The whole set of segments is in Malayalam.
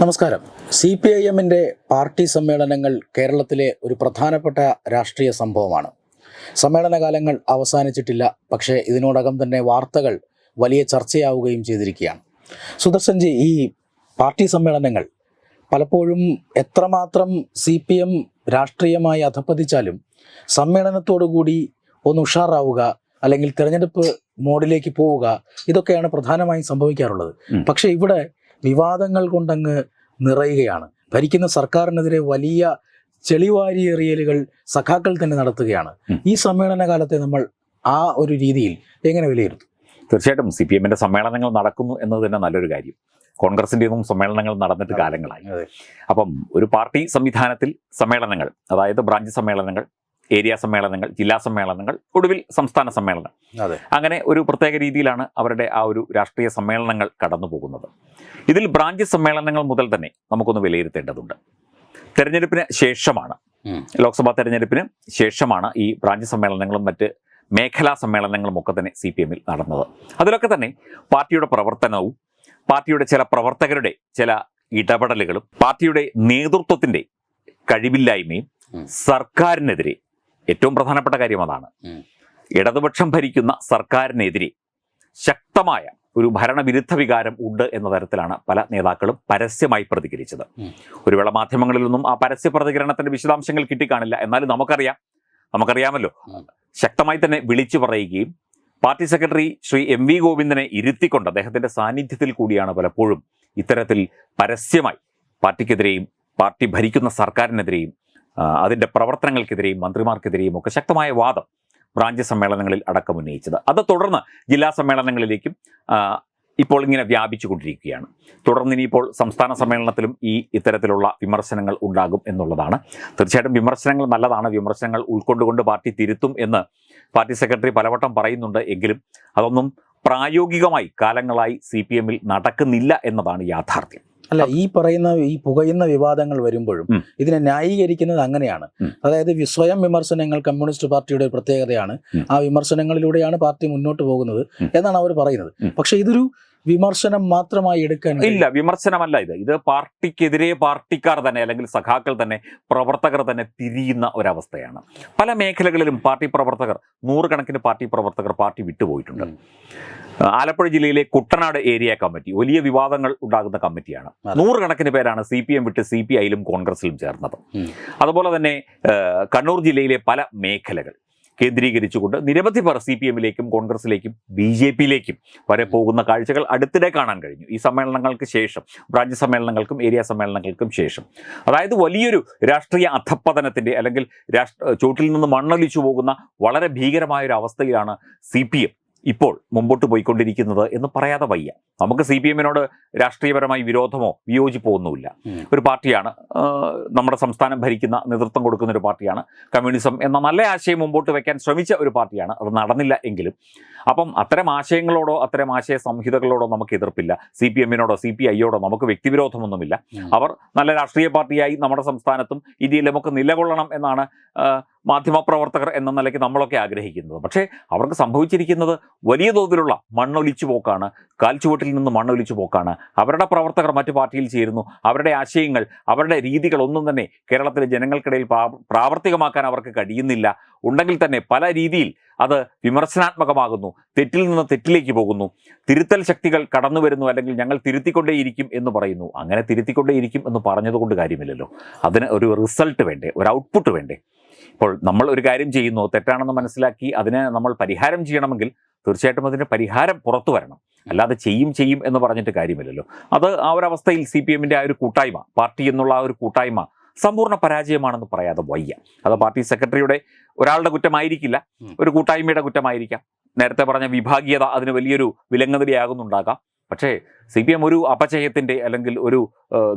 നമസ്കാരം. സി പി ഐ എമ്മിന്റെ പാർട്ടി സമ്മേളനങ്ങൾ കേരളത്തിലെ ഒരു പ്രധാനപ്പെട്ട രാഷ്ട്രീയ സംഭവമാണ്. സമ്മേളനകാലങ്ങൾ അവസാനിച്ചിട്ടില്ല പക്ഷേ ഇതിനോടകം തന്നെ വാർത്തകൾ വലിയ ചർച്ചയാവുകയും ചെയ്തിരിക്കുകയാണ്. സുദർശൻജി ഈ പാർട്ടി സമ്മേളനങ്ങൾ പലപ്പോഴും എത്രമാത്രം സി പി എം രാഷ്ട്രീയമായി അധപ്പതിച്ചാലും സമ്മേളനത്തോടുകൂടി ഒന്ന് ഉഷാറാവുക അല്ലെങ്കിൽ തിരഞ്ഞെടുപ്പ് മോഡിലേക്ക് പോവുക ഇതൊക്കെയാണ് പ്രധാനമായും സംഭവിക്കാറുള്ളത്. പക്ഷേ ഇവിടെ വിവാദങ്ങൾ കൊണ്ടങ്ങ് നിറയുകയാണ്. ഭരിക്കുന്ന സർക്കാരിനെതിരെ വലിയ ചെളിവാരിയെറിയലുകൾ സഖാക്കൾ തന്നെ നടത്തുകയാണ്. ഈ സമ്മേളന കാലത്തെ നമ്മൾ ആ ഒരു രീതിയിൽ എങ്ങനെ വിലയിരുത്തും? തീർച്ചയായിട്ടും സി പി എമ്മിന്റെ സമ്മേളനങ്ങൾ നടക്കുന്നു എന്നത് തന്നെ നല്ലൊരു കാര്യം. കോൺഗ്രസിന്റെ ഒന്നും സമ്മേളനങ്ങൾ നടന്നിട്ട് കാലങ്ങളായി. അപ്പം ഒരു പാർട്ടി സംവിധാനത്തിൽ സമ്മേളനങ്ങൾ അതായത് ബ്രാഞ്ച് സമ്മേളനങ്ങൾ ഏരിയ സമ്മേളനങ്ങൾ ജില്ലാ സമ്മേളനങ്ങൾ ഒടുവിൽ സംസ്ഥാന സമ്മേളനം. അങ്ങനെ ഒരു പ്രത്യേക രീതിയിലാണ് അവരുടെ ആ ഒരു രാഷ്ട്രീയ സമ്മേളനങ്ങൾ കടന്നു പോകുന്നത്. ഇതിൽ ബ്രാഞ്ച് സമ്മേളനങ്ങൾ മുതൽ തന്നെ നമുക്കൊന്ന് വിലയിരുത്തേണ്ടതുണ്ട്. തെരഞ്ഞെടുപ്പിന് ശേഷമാണ് ലോക്സഭാ തെരഞ്ഞെടുപ്പിന് ശേഷമാണ് ഈ ബ്രാഞ്ച് സമ്മേളനങ്ങളും മറ്റ് മേഖലാ സമ്മേളനങ്ങളും ഒക്കെ തന്നെ സി പി എമ്മിൽ നടന്നത്. അതിലൊക്കെ തന്നെ പാർട്ടിയുടെ പ്രവർത്തനവും പാർട്ടിയുടെ ചില പ്രവർത്തകരുടെ ചില ഇടപെടലുകളും പാർട്ടിയുടെ നേതൃത്വത്തിന്റെ കഴിവില്ലായ്മയും സർക്കാരിനെതിരെ ഏറ്റവും പ്രധാനപ്പെട്ട കാര്യം അതാണ്. ഇടതുപക്ഷം ഭരിക്കുന്ന സർക്കാരിനെതിരെ ശക്തമായ ഒരു ഭരണവിരുദ്ധ വികാരം ഉണ്ട് എന്ന തരത്തിലാണ് പല നേതാക്കളും പരസ്യമായി പ്രതികരിച്ചത്. ഒരു വേള മാധ്യമങ്ങളിൽ നിന്നും ആ പരസ്യ പ്രതികരണത്തിന്റെ വിശദാംശങ്ങൾ കിട്ടിക്കാണില്ല. എന്നാലും നമുക്കറിയാം. നമുക്കറിയാമല്ലോ. ശക്തമായി തന്നെ വിളിച്ചു പറയുകയും party secretary Shri M V ഗോവിന്ദനെ ഇരുത്തിക്കൊണ്ട് അദ്ദേഹത്തിന്റെ സാന്നിധ്യത്തിൽ കൂടിയാണ് പലപ്പോഴും ഇത്തരത്തിൽ പരസ്യമായി പാർട്ടിക്കെതിരെയും പാർട്ടി ഭരിക്കുന്ന സർക്കാരിനെതിരെയും ആ, അതിന്റെ പ്രവർത്തനങ്ങൾക്കെതിരെയും മന്ത്രിമാർക്കെതിരെയും ഒക്കെ ശക്തമായ വാദം ബ്രാഞ്ച് സമ്മേളനങ്ങളിൽ അടക്കം ഉന്നയിച്ചത്. അത് തുടർന്ന് ജില്ലാ സമ്മേളനങ്ങളിലേക്കും ഇപ്പോൾ ഇങ്ങനെ വ്യാപിച്ചു കൊണ്ടിരിക്കുകയാണ് തുടർന്ന് ഇനിയിപ്പോൾ സംസ്ഥാന സമ്മേളനത്തിലും ഈ ഇത്തരത്തിലുള്ള വിമർശനങ്ങൾ ഉണ്ടാകും എന്നുള്ളതാണ്. തീർച്ചയായിട്ടും വിമർശനങ്ങൾ നല്ലതാണ്. വിമർശനങ്ങൾ ഉൾക്കൊണ്ടുകൊണ്ട് പാർട്ടി തിരുത്തും എന്ന് പാർട്ടി സെക്രട്ടറി പലവട്ടം പറയുന്നുണ്ട് എങ്കിലും അതൊന്നും പ്രായോഗികമായി കാലങ്ങളായി സി നടക്കുന്നില്ല എന്നതാണ് യാഥാർത്ഥ്യം. അല്ല ഈ പറയുന്ന ഈ പുകയുന്ന വിവാദങ്ങൾ വരുമ്പോഴും ഇതിനെ ന്യായീകരിക്കുന്നത് അങ്ങനെയാണ്. അതായത് സ്വയം വിമർശനങ്ങൾ കമ്മ്യൂണിസ്റ്റ് പാർട്ടിയുടെ ഒരു പ്രത്യേകതയാണ്. ആ വിമർശനങ്ങളിലൂടെയാണ് പാർട്ടി മുന്നോട്ട് പോകുന്നത് എന്നാണ് അവർ പറയുന്നത്. പക്ഷെ ഇതൊരു വിമർശനം മാത്രമായി എടുക്കാൻ ഇല്ല വിമർശനമല്ല ഇത്. ഇത് പാർട്ടിക്കെതിരെ പാർട്ടിക്കാർ തന്നെ അല്ലെങ്കിൽ സഖാക്കൾ തന്നെ പ്രവർത്തകർ തന്നെ തിരിയുന്ന ഒരവസ്ഥയാണ്. പല മേഖലകളിലും പാർട്ടി പ്രവർത്തകർ നൂറുകണക്കിന് പാർട്ടി പ്രവർത്തകർ പാർട്ടി വിട്ടുപോയിട്ടുണ്ട്. ആലപ്പുഴ ജില്ലയിലെ കുട്ടനാട് ഏരിയ കമ്മിറ്റി വലിയ വിവാദങ്ങൾ ഉണ്ടാകുന്ന കമ്മിറ്റിയാണ്. നൂറുകണക്കിന് പേരാണ് സി പി എം വിട്ട് സി പി ഐയിലും കോൺഗ്രസിലും ചേർന്നത്. അതുപോലെ തന്നെ കണ്ണൂർ ജില്ലയിലെ പല മേഖലകൾ. കേന്ദ്രീകരിച്ചുകൊണ്ട് നിരവധി പേർ സി പി എമ്മിലേക്കും കോൺഗ്രസിലേക്കും ബി ജെ പിയിലേക്കും വരെ പോകുന്ന കാഴ്ചകൾ അടുത്തിടെ കാണാൻ കഴിഞ്ഞു. ഈ സമ്മേളനങ്ങൾക്ക് ശേഷം ബ്രാഞ്ച് സമ്മേളനങ്ങൾക്കും ഏരിയ സമ്മേളനങ്ങൾക്കും ശേഷം. അതായത് വലിയൊരു രാഷ്ട്രീയ അധപ്പതനത്തിന്റെ അല്ലെങ്കിൽ രാഷ്ട്ര ചോട്ടിൽ നിന്ന് മണ്ണൊലിച്ചു പോകുന്ന വളരെ ഭീകരമായ ഒരു അവസ്ഥയിലാണ് സി പി എം. ഇപ്പോൾ മുമ്പോട്ട് പോയിക്കൊണ്ടിരിക്കുന്നത് എന്ന് പറയാതെ വയ്യ. നമുക്ക് സി പി എമ്മിനോട് രാഷ്ട്രീയപരമായി വിരോധമോ വിയോജിപ്പോ ഒന്നുമില്ല. ഒരു പാർട്ടിയാണ് നമ്മുടെ സംസ്ഥാനം ഭരിക്കുന്ന നേതൃത്വം കൊടുക്കുന്ന ഒരു പാർട്ടിയാണ് കമ്മ്യൂണിസം എന്ന നല്ല ആശയം മുമ്പോട്ട് വയ്ക്കാൻ ശ്രമിച്ച ഒരു പാർട്ടിയാണ്. അത് നടന്നില്ല എങ്കിലും. അപ്പം അത്തരം ആശയങ്ങളോടോ അത്തരം ആശയ സംഹിതകളോടോ നമുക്ക് എതിർപ്പില്ല. സി പി എമ്മിനോടോ സി പി ഐയോടോ നമുക്ക് വ്യക്തിവിരോധമൊന്നുമില്ല. അവർ നല്ല രാഷ്ട്രീയ പാർട്ടിയായി നമ്മുടെ സംസ്ഥാനത്തും ഇന്ത്യയിലും ഒക്കെ നിലകൊള്ളണം എന്നാണ് മാധ്യമപ്രവർത്തകർ എന്ന നിലയ്ക്ക് നമ്മളൊക്കെ ആഗ്രഹിക്കുന്നത്. പക്ഷേ അവർക്ക് സംഭവിച്ചിരിക്കുന്നത് വലിയ തോതിലുള്ള മണ്ണൊലിച്ചു പോക്കാണ് കാൽച്ചുവട്ടിൽ നിന്ന് മണ്ണൊലിച്ചു പോക്കാണ് അവരുടെ പ്രവർത്തകർ മറ്റു പാർട്ടിയിൽ ചേരുന്നു. അവരുടെ ആശയങ്ങൾ അവരുടെ രീതികൾ ഒന്നും തന്നെ കേരളത്തിലെ ജനങ്ങൾക്കിടയിൽ പ്രാവർത്തികമാക്കാൻ അവർക്ക് കഴിയുന്നില്ല. ഉണ്ടെങ്കിൽ തന്നെ പല രീതിയിൽ അത് വിമർശനാത്മകമാകുന്നു. തെറ്റിൽ നിന്ന് തെറ്റിലേക്ക് പോകുന്നു. തിരുത്തൽ ശക്തികൾ കടന്നു വരുന്നു അല്ലെങ്കിൽ ഞങ്ങൾ തിരുത്തിക്കൊണ്ടേയിരിക്കും എന്ന് പറയുന്നു. അങ്ങനെ തിരുത്തിക്കൊണ്ടേയിരിക്കും എന്ന് പറഞ്ഞതുകൊണ്ട് കാര്യമില്ലല്ലോ. അതിന് ഒരു റിസൾട്ട് വേണ്ടേ? ഒരു ഔട്ട്പുട്ട് വേണ്ടേ? ഇപ്പോൾ നമ്മൾ ഒരു കാര്യം ചെയ്യുന്നു തെറ്റാണെന്ന് മനസ്സിലാക്കി അതിനെ നമ്മൾ പരിഹാരം ചെയ്യണമെങ്കിൽ തീർച്ചയായിട്ടും അതിന്റെ പരിഹാരം പുറത്തു വരണം. അല്ലാതെ ചെയ്യും ചെയ്യും എന്ന് പറഞ്ഞിട്ട് കാര്യമില്ലല്ലോ. അത് ആ ഒരു അവസ്ഥയിൽ സി പി എമ്മിന്റെ ആ ഒരു കൂട്ടായ്മ പാർട്ടി എന്നുള്ള ആ ഒരു കൂട്ടായ്മ സമ്പൂർണ പരാജയമാണെന്ന് പറയാതെ വയ്യ. അത് പാർട്ടി സെക്രട്ടറിയുടെ ഒരാളുടെ കുറ്റമായിരിക്കില്ല. ഒരു കൂട്ടായ്മയുടെ കുറ്റമായിരിക്കാം. നേരത്തെ പറഞ്ഞ വിഭാഗീയത അതിന് വലിയൊരു വിലങ്ങുതടിയാകുന്നുണ്ടാകാം പക്ഷേ സി പി എം ഒരു അപചയത്തിന്റെ അല്ലെങ്കിൽ ഒരു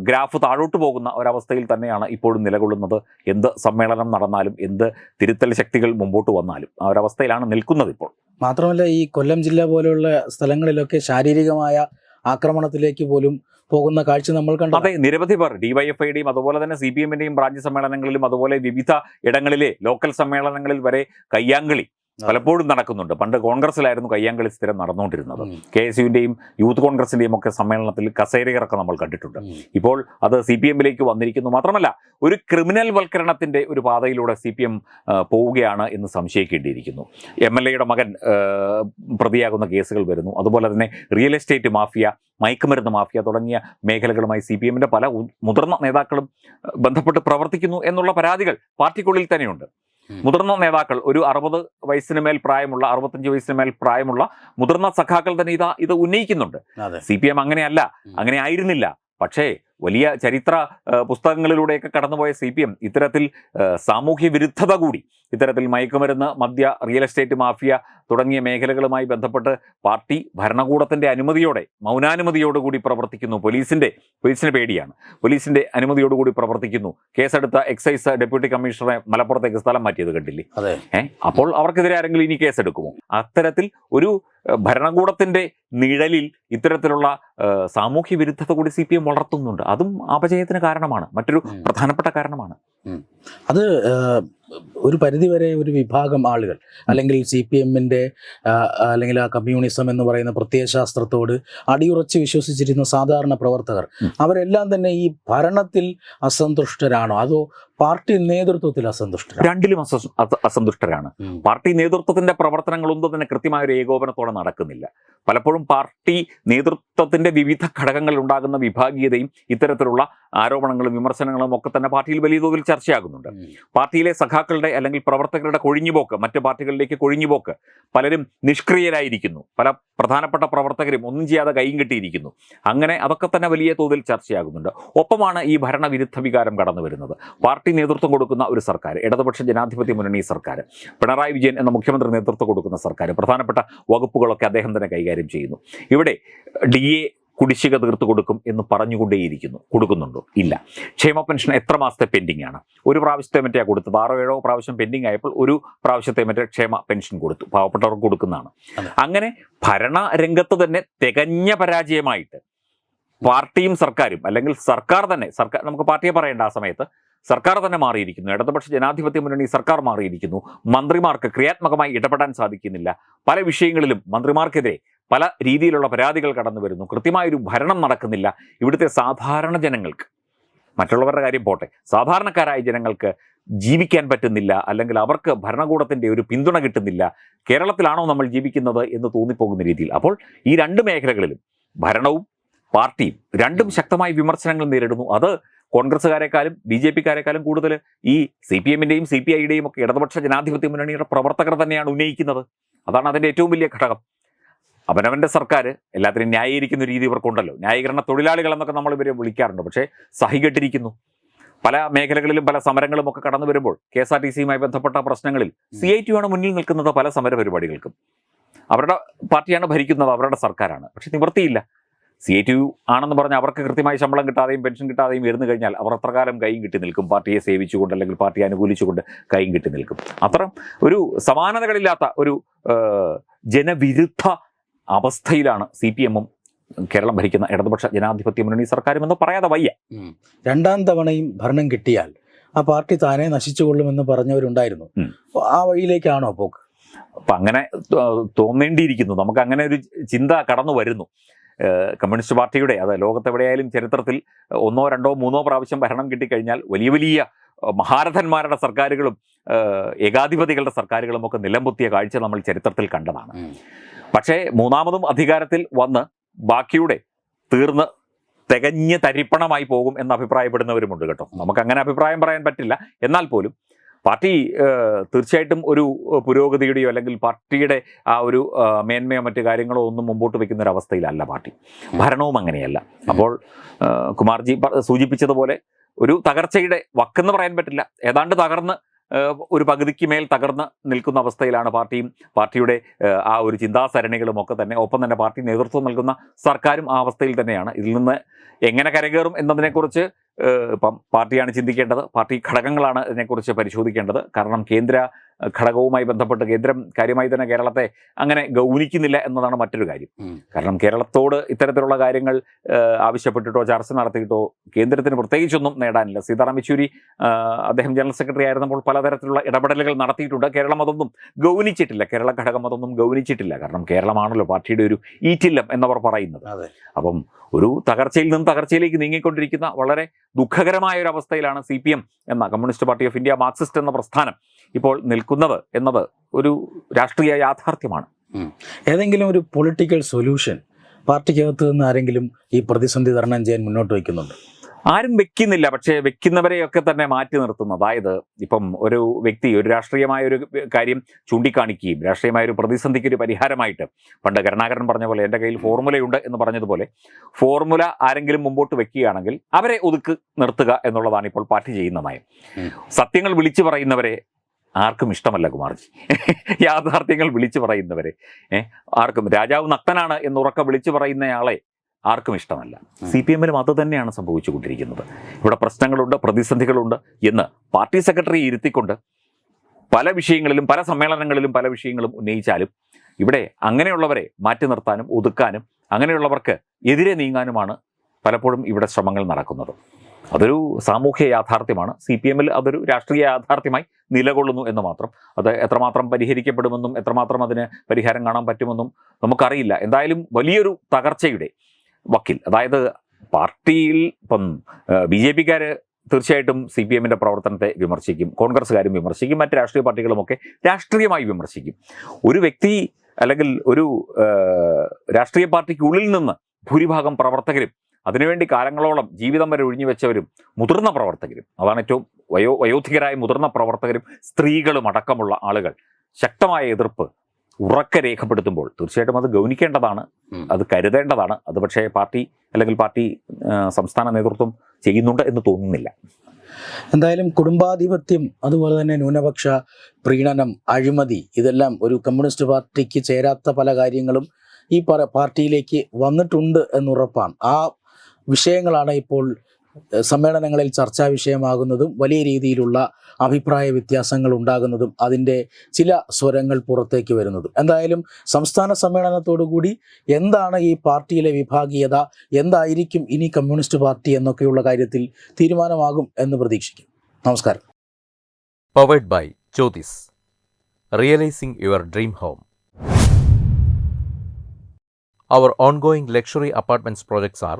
ഗ്രാഫ് താഴോട്ട് പോകുന്ന ഒരവസ്ഥയിൽ തന്നെയാണ് ഇപ്പോഴും നിലകൊള്ളുന്നത്. എന്ത് സമ്മേളനം നടന്നാലും എന്ത് തിരുത്തൽ ശക്തികൾ മുമ്പോട്ട് വന്നാലും ആ ഒരവസ്ഥയിലാണ് നിൽക്കുന്നത് ഇപ്പോൾ. മാത്രമല്ല ഈ കൊല്ലം ജില്ല പോലെയുള്ള സ്ഥലങ്ങളിലൊക്കെ ശാരീരികമായ ആക്രമണത്തിലേക്ക് പോലും പോകുന്ന കാഴ്ച നമ്മൾ കണ്ടു അതെ നിരവധി പേർ ഡിവൈഎഫ്ഐയുടെയും അതുപോലെ തന്നെ സി പി എമ്മിന്റെയും ബ്രാഞ്ച് സമ്മേളനങ്ങളിലും അതുപോലെ വിവിധ ഇടങ്ങളിലെ ലോക്കൽ സമ്മേളനങ്ങളിൽ വരെ കയ്യാങ്കളി പലപ്പോഴും നടക്കുന്നുണ്ട്. പണ്ട് കോൺഗ്രസ്സിലായിരുന്നു കയ്യാങ്കളി സ്ഥിരം നടന്നുകൊണ്ടിരുന്നത്. കെ എസ് യുവിന്റെയും യൂത്ത് കോൺഗ്രസിന്റെയും ഒക്കെ സമ്മേളനത്തിൽ കസേരയിറക്കം നമ്മൾ കണ്ടിട്ടുണ്ട്. ഇപ്പോൾ അത് സി പി എമ്മിലേക്ക് വന്നിരിക്കുന്നു. മാത്രമല്ല ഒരു ക്രിമിനൽ വൽക്കരണത്തിന്റെ ഒരു പാതയിലൂടെ സി പി എം പോവുകയാണ് എന്ന് സംശയിക്കേണ്ടിയിരിക്കുന്നു. എം എൽ എയുടെ മകൻ പ്രതിയാകുന്ന കേസുകൾ വരുന്നു. അതുപോലെ തന്നെ റിയൽ എസ്റ്റേറ്റ് മാഫിയ മയക്കുമരുന്ന് മാഫിയ തുടങ്ങിയ മേഖലകളുമായി സി പി എമ്മിന്റെ പല മുതിർന്ന നേതാക്കളും ബന്ധപ്പെട്ട് പ്രവർത്തിക്കുന്നു എന്നുള്ള പരാതികൾ പാർട്ടിക്കുള്ളിൽ തന്നെയുണ്ട്. മുതിർന്ന നേതാക്കൾ ഒരു അറുപത് വയസ്സിന് മേൽ പ്രായമുള്ള അറുപത്തഞ്ച് വയസ്സിന് മേൽ പ്രായമുള്ള മുതിർന്ന സഖാക്കൾ തന്നെ ഇതാ ഇത് ഉന്നയിക്കുന്നുണ്ട്. സി പി എം അങ്ങനെയല്ല അങ്ങനെ ആയിരുന്നില്ല. പക്ഷേ വലിയ ചരിത്ര പുസ്തകങ്ങളിലൂടെയൊക്കെ കടന്നുപോയ സി പി എം ഇത്തരത്തിൽ സാമൂഹ്യ വിരുദ്ധത കൂടി. ഇത്തരത്തിൽ മയക്കുമരുന്ന് മദ്യ റിയൽ എസ്റ്റേറ്റ് മാഫിയ തുടങ്ങിയ മേഖലകളുമായി ബന്ധപ്പെട്ട് പാർട്ടി ഭരണകൂടത്തിന്റെ അനുമതിയോടെ മൗനാനുമതിയോടുകൂടി പ്രവർത്തിക്കുന്നു പോലീസിന്റെ പോലീസിന് പേടിയാണ്. പോലീസിന്റെ അനുമതിയോടുകൂടി പ്രവർത്തിക്കുന്നു. കേസെടുത്ത എക്സൈസ് ഡെപ്യൂട്ടി കമ്മീഷണറെ മലപ്പുറത്തേക്ക് സ്ഥലം മാറ്റിയത് കണ്ടില്ലേ? അതെ. അപ്പോൾ അവർക്കെതിരെ ആരെങ്കിലും ഇനി കേസെടുക്കുമോ? അത്തരത്തിൽ ഒരു ഭരണകൂടത്തിന്റെ നിഴലിൽ ഇത്തരത്തിലുള്ള സാമൂഹ്യ വിരുദ്ധത കൂടി സി പി എം വളർത്തുന്നുണ്ട്. അതും അപജയത്തിന് കാരണമാണ്. മറ്റൊരു പ്രധാനപ്പെട്ട കാരണമാണ്. അത് ഒരു പരിധിവരെ ഒരു വിഭാഗം ആളുകൾ അല്ലെങ്കിൽ സി പി എമ്മിന്റെ അല്ലെങ്കിൽ ആ കമ്മ്യൂണിസം എന്ന് പറയുന്ന പ്രത്യയശാസ്ത്രത്തോട് അടിയുറച്ച് വിശ്വസിച്ചിരുന്ന സാധാരണ പ്രവർത്തകർ അവരെല്ലാം തന്നെ ഈ ഭരണത്തിൽ അസന്തുഷ്ടരാണോ? അതോ പാർട്ടി നേതൃത്വത്തിൽ അസന്തുഷ്ട രണ്ടിലും അസ- അസ- അസന്തുഷ്ടരാണ്. പാർട്ടി നേതൃത്വത്തിന്റെ പ്രവർത്തനങ്ങളൊന്നും തന്നെ കൃത്യമായ ഒരു ഏകോപനത്തോടെ നടക്കുന്നില്ല. പലപ്പോഴും പാർട്ടി നേതൃത്വത്തിന്റെ വിവിധ ഘടകങ്ങളിൽ ഉണ്ടാകുന്ന വിഭാഗീയതയും ഇത്തരത്തിലുള്ള ആരോപണങ്ങളും വിമർശനങ്ങളും ഒക്കെ തന്നെ പാർട്ടിയിൽ വലിയ തോതിൽ ചർച്ചയാകുന്നുണ്ട് ഉം. പാർട്ടിയിലെ സഖാക്കളുടെ അല്ലെങ്കിൽ പ്രവർത്തകരുടെ കൊഴിഞ്ഞുപോക്ക് മറ്റ് പാർട്ടികളിലേക്ക് കൊഴിഞ്ഞുപോക്ക് പലരും നിഷ്ക്രിയരായിരിക്കുന്നു. പല പ്രധാനപ്പെട്ട പ്രവർത്തകരും ഒന്നും ചെയ്യാതെ കൈയും കെട്ടിയിരിക്കുന്നു. അങ്ങനെ അതൊക്കെ തന്നെ വലിയ തോതിൽ ചർച്ചയാകുന്നുണ്ട്. ഒപ്പമാണ് ഈ ഭരണവിരുദ്ധ വികാരം കടന്നു വരുന്നത്. പാർട്ടി നേതൃത്വം കൊടുക്കുന്ന ഒരു സർക്കാർ ഇടതുപക്ഷ ജനാധിപത്യ മുന്നണി സർക്കാർ പിണറായി വിജയൻ എന്ന മുഖ്യമന്ത്രി നേതൃത്വം കൊടുക്കുന്ന സർക്കാർ പ്രധാനപ്പെട്ട വകുപ്പുകളൊക്കെ അദ്ദേഹം തന്നെ കൈകാര്യം ചെയ്യുന്നു. ഇവിടെ ഡി എ കുടിശ്ശിക തീർത്ത് കൊടുക്കും എന്ന് പറഞ്ഞുകൊണ്ടേയിരിക്കുന്നു. കൊടുക്കുന്നുണ്ടോ? ഇല്ല. ക്ഷേമ പെൻഷൻ എത്ര മാസത്തെ പെൻഡിംഗ് ആണ്? ഒരു പ്രാവശ്യത്തെ മറ്റേ കൊടുത്തത്. ആറോ ഏഴോ പ്രാവശ്യം പെൻഡിംഗ് ആയപ്പോൾ ഒരു പ്രാവശ്യത്തെ മറ്റേ ക്ഷേമ പെൻഷൻ കൊടുത്തു. പാവപ്പെട്ടവർക്ക് കൊടുക്കുന്നതാണ്. അങ്ങനെ ഭരണ രംഗത്ത് തന്നെ തികഞ്ഞ പരാജയമായിട്ട് പാർട്ടിയും സർക്കാരും അല്ലെങ്കിൽ സർക്കാർ തന്നെ സർക്കാർ നമുക്ക് പാർട്ടിയെ പറയേണ്ട ആ സമയത്ത് സർക്കാർ തന്നെ മാറിയിരിക്കുന്നു. ഇടതുപക്ഷ ജനാധിപത്യ മുന്നണി സർക്കാർ മാറിയിരിക്കുന്നു. മന്ത്രിമാർക്ക് ക്രിയാത്മകമായി ഇടപെടാൻ സാധിക്കുന്നില്ല. പല വിഷയങ്ങളിലും മന്ത്രിമാർക്കെതിരെ പല രീതിയിലുള്ള പരാതികൾ കടന്നു വരുന്നു. കൃത്യമായൊരു ഭരണം നടക്കുന്നില്ല ഇവിടുത്തെ സാധാരണ ജനങ്ങൾക്ക്. മറ്റുള്ളവരുടെ കാര്യം പോട്ടെ. സാധാരണക്കാരായ ജനങ്ങൾക്ക് ജീവിക്കാൻ പറ്റുന്നില്ല അല്ലെങ്കിൽ അവർക്ക് ഭരണകൂടത്തിന്റെ ഒരു പിന്തുണ കിട്ടുന്നില്ല. കേരളത്തിലാണോ നമ്മൾ ജീവിക്കുന്നത് എന്ന് തോന്നിപ്പോകുന്ന രീതിയിൽ. അപ്പോൾ ഈ രണ്ട് മേഖലകളിലും ഭരണവും പാർട്ടിയും രണ്ടും ശക്തമായ വിമർശനങ്ങൾ നേരിടുന്നു. അത് കോൺഗ്രസ്സുകാരെക്കാളും ബി ജെ പിക്കാരെക്കാളും കൂടുതൽ ഈ സി പി എമ്മിന്റെയും സി പി ഐയുടെയും ഒക്കെ ഇടതുപക്ഷ ജനാധിപത്യ മുന്നണിയുടെ പ്രവർത്തകർ തന്നെയാണ് ഉന്നയിക്കുന്നത്. അതാണ് അതിന്റെ ഏറ്റവും വലിയ ഘടകം. അവനവന്റെ സർക്കാർ എല്ലാത്തിനും ന്യായീകരിക്കുന്ന രീതി ഇവർക്കുണ്ടല്ലോ. ന്യായീകരണ തൊഴിലാളികൾ എന്നൊക്കെ നമ്മൾ ഇവരെ വിളിക്കാറുണ്ട്. പക്ഷേ സഹികെട്ടിരിക്കുന്നു പല മേഖലകളിലും പല സമരങ്ങളും ഒക്കെ കടന്നു വരുമ്പോൾ കെ എസ് ആർ ടി സിയുമായി ബന്ധപ്പെട്ട പ്രശ്നങ്ങളിൽ സി ഐ ടി ആണ് മുന്നിൽ നിൽക്കുന്നത് പല സമര പരിപാടികൾക്കും. അവരുടെ പാർട്ടിയാണ് ഭരിക്കുന്നത് അവരുടെ സർക്കാരാണ്. പക്ഷെ നിവൃത്തിയില്ല സി ഐ ടി യു ആണെന്ന് പറഞ്ഞ് അവർക്ക് കൃത്യമായി ശമ്പളം കിട്ടാതെയും പെൻഷൻ കിട്ടാതെയും ഇരുന്ന് കഴിഞ്ഞാൽ അവർ അത്ര കാലം കൈയും കിട്ടി നിൽക്കും? പാർട്ടിയെ സേവിച്ചുകൊണ്ട് അല്ലെങ്കിൽ പാർട്ടിയെ അനുകൂലിച്ചുകൊണ്ട് കൈയും കിട്ടി നിൽക്കും. അത്തരം ഒരു സമാനതകളില്ലാത്ത ഒരു ജനവിരുദ്ധ അവസ്ഥയിലാണ് സി പി എമ്മും കേരളം ഭരിക്കുന്ന ഇടതുപക്ഷ ജനാധിപത്യ മുന്നണി സർക്കാരും എന്ന് പറയാതെ വയ്യ. രണ്ടാം തവണയും ഭരണം കിട്ടിയാൽ ആ പാർട്ടി താനെ നശിച്ചുകൊള്ളുമെന്ന് പറഞ്ഞവരുണ്ടായിരുന്നു. ആ വഴിയിലേക്കാണോ പോക്ക്? അപ്പം അങ്ങനെ തോന്നേണ്ടിയിരിക്കുന്നു. നമുക്ക് അങ്ങനെ ഒരു ചിന്ത കടന്നു വരുന്നു. കമ്മ്യൂണിസ്റ്റ് പാർട്ടിയുടെ അത് ലോകത്തെവിടെയായാലും ചരിത്രത്തിൽ ഒന്നോ രണ്ടോ മൂന്നോ പ്രാവശ്യം ഭരണം കിട്ടിക്കഴിഞ്ഞാൽ വലിയ വലിയ മഹാരഥന്മാരുടെ സർക്കാരുകളും ഏകാധിപതികളുടെ സർക്കാരുകളും ഒക്കെ നിലംപൊത്തിയ കാഴ്ച നമ്മൾ ചരിത്രത്തിൽ കണ്ടതാണ്. പക്ഷേ മൂന്നാമതും അധികാരത്തിൽ വന്ന് ബാക്കിയുടെ തീർന്ന് തികഞ്ഞ തരിപ്പണമായി പോകും എന്ന് അഭിപ്രായപ്പെടുന്നവരുമുണ്ട് കേട്ടോ. നമുക്ക് അങ്ങനെ അഭിപ്രായം പറയാൻ പറ്റില്ല. എന്നാൽ പോലും പാർട്ടി തീർച്ചയായിട്ടും ഒരു പുരോഗതിയുടെയോ അല്ലെങ്കിൽ പാർട്ടിയുടെ ആ ഒരു മേന്മയോ മറ്റു കാര്യങ്ങളോ ഒന്നും മുമ്പോട്ട് വെക്കുന്ന ഒരു അവസ്ഥയിലല്ല പാർട്ടി. ഭരണവും അങ്ങനെയല്ല. അപ്പോൾ കുമാർജി സൂചിപ്പിച്ചതുപോലെ ഒരു തകർച്ചയുടെ വക്കെന്ന് പറയാൻ പറ്റില്ല. ഏതാണ്ട് തകർന്ന് ഒരു പകുതിക്ക് മേൽ തകർന്ന് നിൽക്കുന്ന അവസ്ഥയിലാണ് പാർട്ടിയും പാർട്ടിയുടെ ആ ഒരു ചിന്താസരണികളും ഒക്കെ തന്നെ. ഒപ്പം തന്നെ പാർട്ടി നേതൃത്വം നൽകുന്ന സർക്കാരും ആ അവസ്ഥയിൽ തന്നെയാണ്. ഇതിൽ നിന്ന് എങ്ങനെ കരകയറും എന്നതിനെക്കുറിച്ച് ഇപ്പം പാർട്ടിയാണ് ചിന്തിക്കേണ്ടത്. പാർട്ടി ഘടകങ്ങളാണ് ഇതിനെക്കുറിച്ച് പരിശോധിക്കേണ്ടത്. കാരണം കേന്ദ്ര ഘടകവുമായി ബന്ധപ്പെട്ട് കേന്ദ്രം കാര്യമായി തന്നെ കേരളത്തെ അങ്ങനെ ഗൗനിക്കുന്നില്ല എന്നതാണ് മറ്റൊരു കാര്യം. കാരണം കേരളത്തോട് ഇത്തരത്തിലുള്ള കാര്യങ്ങൾ ആവശ്യപ്പെട്ടിട്ടോ ചർച്ച നടത്തിയിട്ടോ കേന്ദ്രത്തിന് പ്രത്യേകിച്ചൊന്നും നേടാനില്ല. സീതാറാം യെച്ചൂരി അദ്ദേഹം ജനറൽ സെക്രട്ടറി ആയിരുന്നപ്പോൾ പലതരത്തിലുള്ള ഇടപെടലുകൾ നടത്തിയിട്ടുണ്ട്. കേരളം അതൊന്നും ഗൗനിച്ചിട്ടില്ല. കേരള ഘടകം അതൊന്നും ഗൗനിച്ചിട്ടില്ല. കാരണം കേരളമാണല്ലോ പാർട്ടിയുടെ ഒരു ഈറ്റില്ലം എന്നവർ പറയുന്നത്. അപ്പം ഒരു തകർച്ചയിൽ നിന്ന് തകർച്ചയിലേക്ക് നീങ്ങിക്കൊണ്ടിരിക്കുന്ന വളരെ ദുഃഖകരമായ ഒരു അവസ്ഥയിലാണ് സി പി എം എന്ന communist party of India marxist എന്ന പ്രസ്ഥാനം ഇപ്പോൾ നിൽക്കുന്നത്. എന്നത് ഒരു രാഷ്ട്രീയ യാഥാർത്ഥ്യമാണ്. ഏതെങ്കിലും ഒരു പൊളിറ്റിക്കൽ സൊല്യൂഷൻ പാർട്ടിക്കകത്ത് നിന്ന് ആരെങ്കിലും ഈ പ്രതിസന്ധി തരണം ചെയ്യാൻ മുന്നോട്ട് വയ്ക്കുന്നുണ്ട്? ആരും വെക്കുന്നില്ല പക്ഷേ വെക്കുന്നവരെയൊക്കെ തന്നെ മാറ്റി നിർത്തുന്നു. അതായത് ഇപ്പം ഒരു വ്യക്തി ഒരു രാഷ്ട്രീയമായ ഒരു കാര്യം ചൂണ്ടിക്കാണിക്കുകയും രാഷ്ട്രീയമായ ഒരു പ്രതിസന്ധിക്ക് ഒരു പരിഹാരമായിട്ട് പണ്ട് കരുണാകരൻ പറഞ്ഞ പോലെ എന്റെ കയ്യിൽ ഫോർമുലയുണ്ട് എന്ന് പറഞ്ഞതുപോലെ ഫോർമുല ആരെങ്കിലും മുമ്പോട്ട് വെക്കുകയാണെങ്കിൽ അവരെ ഒതുക്ക് നിർത്തുക എന്നുള്ളതാണ് ഇപ്പോൾ പാർട്ടി ചെയ്യുന്ന നയം. സത്യങ്ങൾ വിളിച്ചു പറയുന്നവരെ ആർക്കും ഇഷ്ടമല്ല കുമാർജി. യാഥാർത്ഥ്യങ്ങൾ വിളിച്ചു പറയുന്നവരെ. ഏഹ് ആർക്കും രാജാവ് നക്തനാണ് എന്നുറക്കം വിളിച്ചു പറയുന്നയാളെ ആർക്കും ഇഷ്ടമല്ല. സി പി എമ്മിലും അത് തന്നെയാണ് സംഭവിച്ചുകൊണ്ടിരിക്കുന്നത്. ഇവിടെ പ്രശ്നങ്ങളുണ്ട് പ്രതിസന്ധികളുണ്ട് എന്ന് പാർട്ടി സെക്രട്ടറി ഇരുത്തിക്കൊണ്ട് പല വിഷയങ്ങളിലും പല സമ്മേളനങ്ങളിലും പല വിഷയങ്ങളും ഉന്നയിച്ചാലും ഇവിടെ അങ്ങനെയുള്ളവരെ മാറ്റി നിർത്താനും ഒതുക്കാനും അങ്ങനെയുള്ളവർക്ക് എതിരെ നീങ്ങാനുമാണ് പലപ്പോഴും ഇവിടെ ശ്രമങ്ങൾ നടക്കുന്നത്. അതൊരു സാമൂഹ്യ യാഥാർത്ഥ്യമാണ്. സി പി എമ്മിൽ അതൊരു രാഷ്ട്രീയ യാഥാർത്ഥ്യമായി നിലകൊള്ളുന്നു എന്ന് മാത്രം. അത് എത്രമാത്രം പരിഹരിക്കപ്പെടുമെന്നും എത്രമാത്രം അതിന് പരിഹാരം കാണാൻ പറ്റുമെന്നും നമുക്കറിയില്ല. എന്തായാലും വലിയൊരു തകർച്ചയുടെ വക്കിൽ അതായത് പാർട്ടിയിൽ ഇപ്പം ബി ജെ പിക്കാർ തീർച്ചയായിട്ടും സി പി എമ്മിന്റെ പ്രവർത്തനത്തെ വിമർശിക്കും കോൺഗ്രസ്സുകാരും വിമർശിക്കും മറ്റ് രാഷ്ട്രീയ പാർട്ടികളുമൊക്കെ രാഷ്ട്രീയമായി വിമർശിക്കും. ഒരു വ്യക്തി അല്ലെങ്കിൽ ഒരു രാഷ്ട്രീയ പാർട്ടിക്കുള്ളിൽ നിന്ന് ഭൂരിഭാഗം പ്രവർത്തകരും അതിനുവേണ്ടി കാലങ്ങളോളം ജീവിതം വരെ ഒഴിഞ്ഞു വെച്ചവരും മുതിർന്ന പ്രവർത്തകരും അതാണ് ഏറ്റവും വയോ വയോധികരായ മുതിർന്ന പ്രവർത്തകരും സ്ത്രീകളും അടക്കമുള്ള ആളുകൾ ശക്തമായ എതിർപ്പ് ഉറക്ക രേഖപ്പെടുത്തുമ്പോൾ തീർച്ചയായിട്ടും അത് ഗൗനിക്കേണ്ടതാണ് അത് കരുതേണ്ടതാണ് അത് പക്ഷേ പാർട്ടി അല്ലെങ്കിൽ പാർട്ടി സംസ്ഥാന നേതൃത്വം ചെയ്യുന്നുണ്ട് എന്ന് തോന്നുന്നില്ല. എന്തായാലും കുടുംബാധിപത്യം അതുപോലെ തന്നെ ന്യൂനപക്ഷ പ്രീണനം അഴിമതി ഇതെല്ലാം ഒരു കമ്മ്യൂണിസ്റ്റ് പാർട്ടിക്ക് ചേരാത്ത പല കാര്യങ്ങളും ഈ പാർട്ടിയിലേക്ക് വന്നിട്ടുണ്ട് എന്നുറപ്പാണ്. ആ വിഷയങ്ങളാണ് ഇപ്പോൾ സമ്മേളനങ്ങളിൽ ചർച്ചാ വിഷയമാകുന്നതും വലിയ രീതിയിലുള്ള അഭിപ്രായ വ്യത്യാസങ്ങൾ ഉണ്ടാകുന്നതും അതിന്റെ ചില സ്വരങ്ങൾ പുറത്തേക്ക് വരുന്നതും എന്തായാലും സംസ്ഥാന സമ്മേളനത്തോടുകൂടി എന്താണ് ഈ പാർട്ടിയിലെ വിഭാഗീയത എന്തായിരിക്കും ഇനി കമ്മ്യൂണിസ്റ്റ് പാർട്ടി എന്നൊക്കെയുള്ള കാര്യത്തിൽ തീരുമാനമാകും എന്ന് പ്രതീക്ഷിക്കും നമസ്കാരം powered by Jyotis. Realising your dream home. Our ongoing luxury apartments projects are